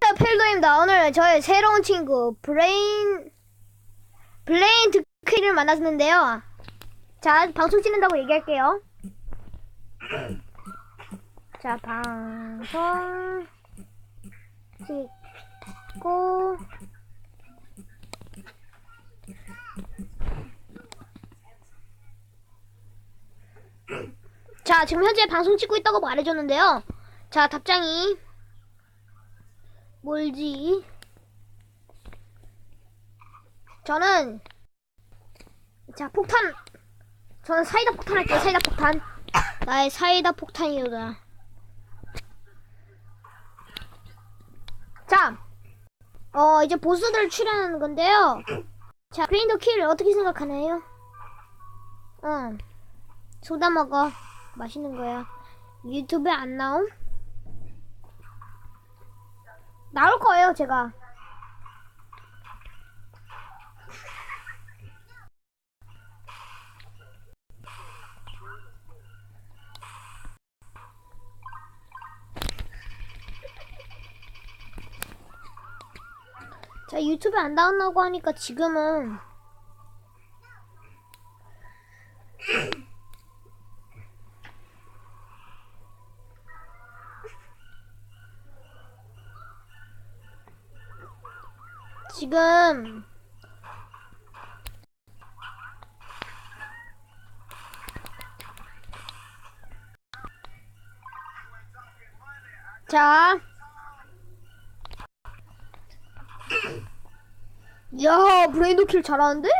필도입니다. 오늘 저의 새로운 친구 브레인 블레인 드크를 만났는데요. 자 방송 찍는다고 얘기할게요. 자 방송 찍고 자 지금 현재 방송 찍고 있다고 말해줬는데요. 자 답장이 뭘지? 저는 자 폭탄. 저는 사이다 폭탄 할게요 사이다 폭탄. 나의 사이다 폭탄이오다. 자 어, 이제 보스들 출연하는 건데요. 자 그린더 킬 어떻게 생각하나요? 응. 소다 먹어. 맛있는 거야. 유튜브에 안 나옴? 나올 거예요, 제가. 자, 유튜브에 안 나온다고 하니까 지금은 지금 자. 야, 브레인도 킬 잘하는데?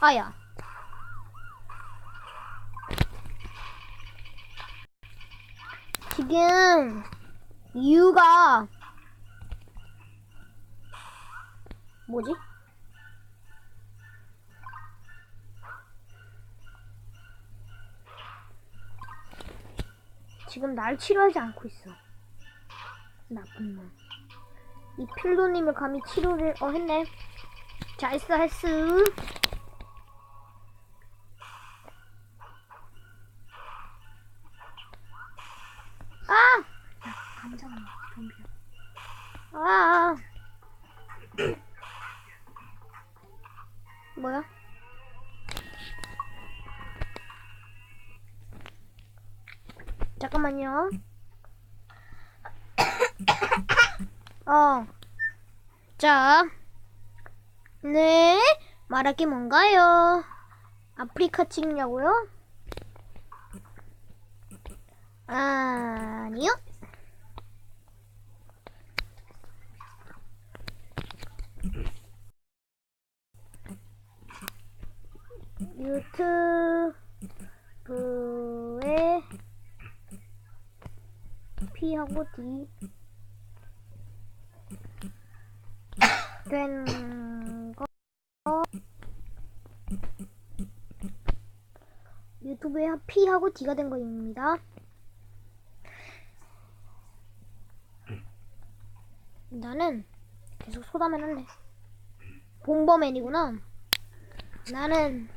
아야. 지금 이유가 뭐지? 지금 날 치료하지 않고 있어. 나쁜 놈. 이 필로님을 감히 치료를 어 했네. 잘했어 했어. 아! 감정 좀비 아. 뭐야? 잠깐만요. 어. 자. 네. 게 뭔가요? 아프리카 찍냐고요? 아니요. 유튜브에 P하고 D 된거 유튜브에 P하고 D가 된 거입니다. 나는 계속 소다맨 할래. bomberman이구나. 나는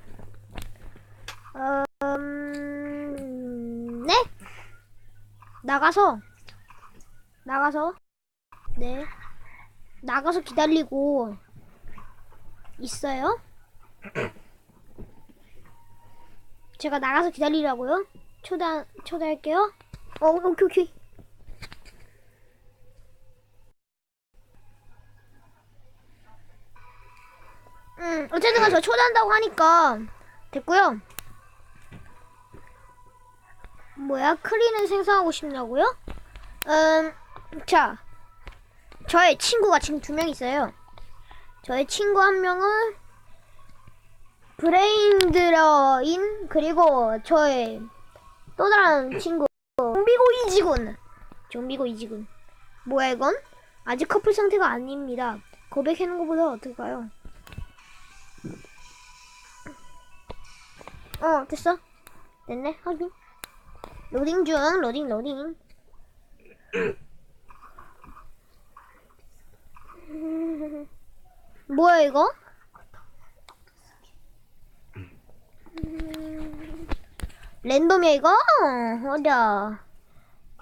음, 네? 나가서 나가서 네 나가서 기다리고 있어요. 제가 나가서 기다리라고요? 초대 초대할게요. 어 오케이 오케이. 음 어쨌든 저 초대한다고 하니까 됐고요. 뭐야? 크리는 생성하고 싶냐고요? 음, 자, 저의 친구가 지금 두 명 있어요. 저의 친구 한 명은 브레인드러인 그리고 저의 또 다른 친구 좀비고 이지군. 좀비고 이지군. 뭐야 이건? 아직 커플 상태가 아닙니다. 고백하는 것보다 어떨까요? 어, 됐어. 됐네. 확인. 로딩 중, 로딩, 로딩. 뭐야, 이거? 랜덤이야, 이거? 어려.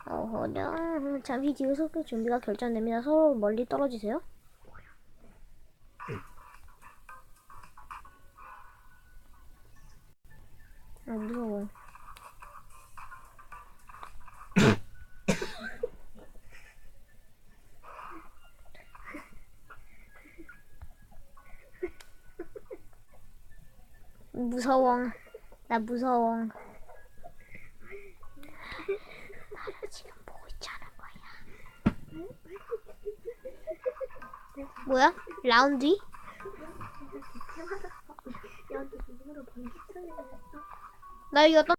어, 어허, 잠시 뒤에서 그 준비가 결정됩니다. 서로 멀리 떨어지세요. 아, 무서워. 무서워. 나 무서워. 나를 지금 보고 있자는 거야. 뭐야? 라운드? 나 이거 또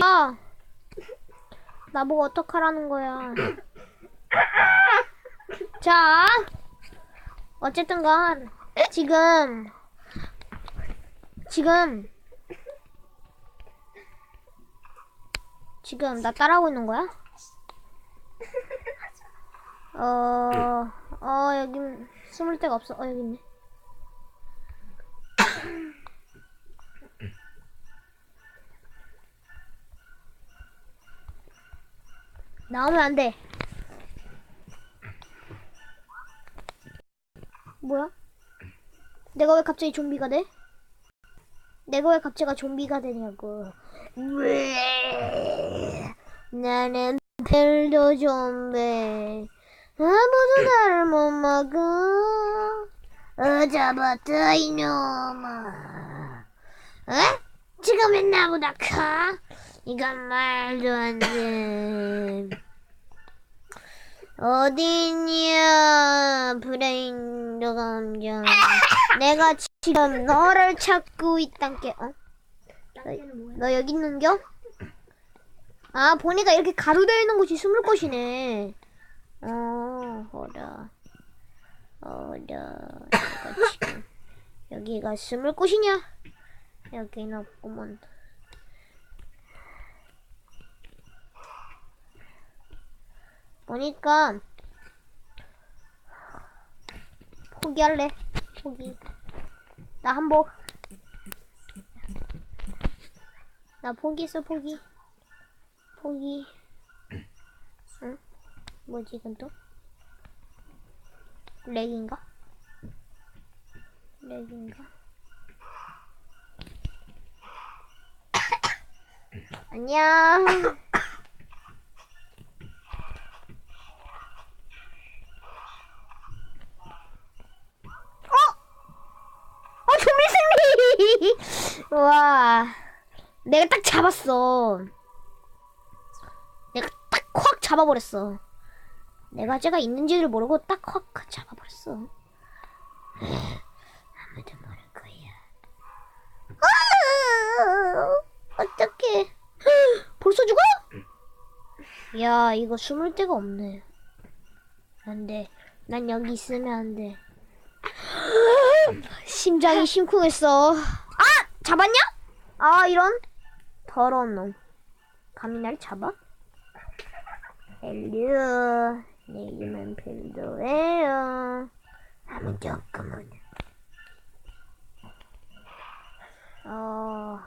야 나보고 어떡하라는 거야. 자, 어쨌든간 지금 지금 지금 나 따라하고 있는 거야? 어, 어 여기 숨을 데가 없어. 어 여기 있네. 나오면 안 돼. 뭐야? 내가 왜 갑자기 좀비가 돼? 내가 왜 갑자기 좀비가 되냐고. 왜? 나는 별도 좀비. 아무도 나를 못 막아. 어, 잡았다, 이놈아. 어? 지금은 나보다 커? 이건 말도 안 돼. 어디냐, 브레인도 감정. 내가 지금 너를 찾고 있단게, 어? 뭐야? 너 여기 있는겨? 아, 보니까 이렇게 가로되어 있는 곳이 숨을 곳이네. 어, 어라. 어라. 여기가 숨을 곳이냐? 여기는 없구먼. 보니까 포기할래. 포기. 나 한복. 나 포기했어 포기. 포기. 응? 뭐지 이건 또? 렉인가? 렉인가? 안녕. 어, 조미 승리! 와, 내가 딱 잡았어. 내가 딱 확 잡아버렸어. 내가 제가 있는지를 모르고 딱 확 잡아버렸어. 아무도 모를 거야. 아, 어떡해. 벌써 죽어? 야, 이거 숨을 데가 없네. 안 돼. 난 여기 있으면 안 돼. 심장이 심쿵했어. 아! 잡았냐? 아, 이런. 더러운 놈. 감히 날 잡아? 헬로. 내 이름은 필도예요. 아무도 없구먼. 어,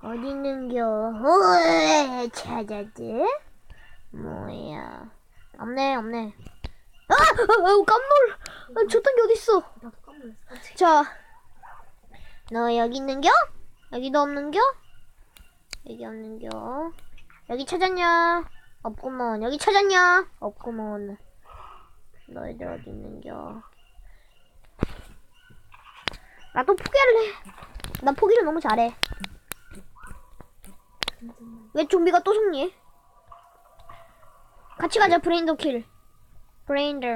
어디 있는겨? 어, 찾았지? 뭐야. 없네, 없네. 아! 아, 아 깜놀! 아, 저딴 게 어딨어? 자, 너 여기 있는겨? 여기도 없는겨? 여기 없는겨? 여기 찾았냐? 없구먼. 여기 찾았냐? 없구먼. 너희들 어디 있는겨? 나도 포기할래. 나 포기를 너무 잘해. 왜 좀비가 또 승리해? 같이 가자, 브레인더 킬. 브레인더.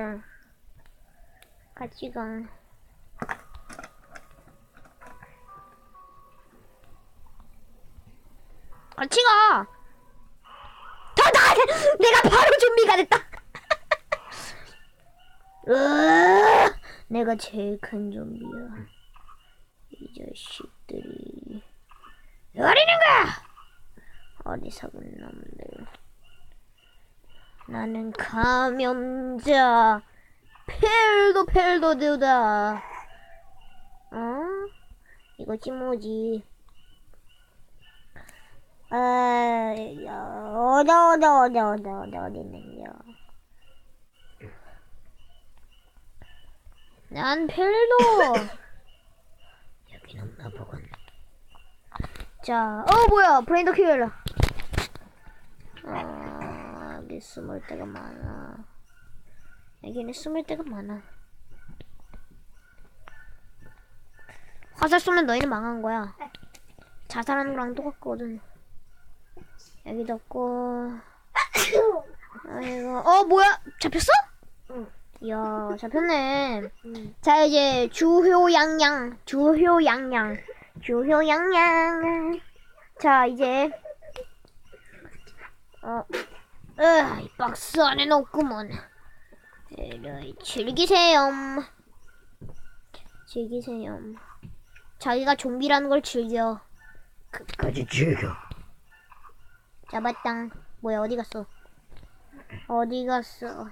같이 가. 같이 가. 다, 다, 내가 바로 좀비가 됐다. 내가 제일 큰 좀비야. 이 자식들이. 어리는 거야! 어리석은 놈들. 나는 감염자. 펠도 펠도 드다. 어? 이것이 뭐지? 어, 어디, 어디, 어디, 어디, 어디, 어디는요? 난 별로. 여긴 없나 보군. 자, 어, 뭐야, 브레인더 킬. 어, 여기 숨을 데가 많아. 여기는 숨을 데가 많아. 화살 쏘면 너희는 망한 거야. 자살하는 거랑 똑같거든. 여기도 없고. 아이고, 어, 뭐야? 잡혔어? 응. 이야, 잡혔네. 응. 자, 이제 주효양양, 주효양양, 주효양양. 자, 이제 어, 으, 이 박스 안에 넣구먼. 에이, 즐기세요. 즐기세요. 자기가 좀비라는 걸 즐겨. 끝까지 즐겨. 잡았당. 뭐야, 어디 갔어? 어디 갔어?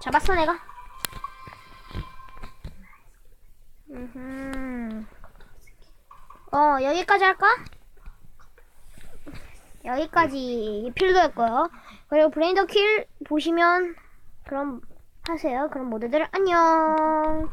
잡았어, 내가. 어, 여기까지 할까? 여기까지 필드였고요. 그리고 브레인더 킬 보시면 그럼 하세요. 그럼 모두들 안녕.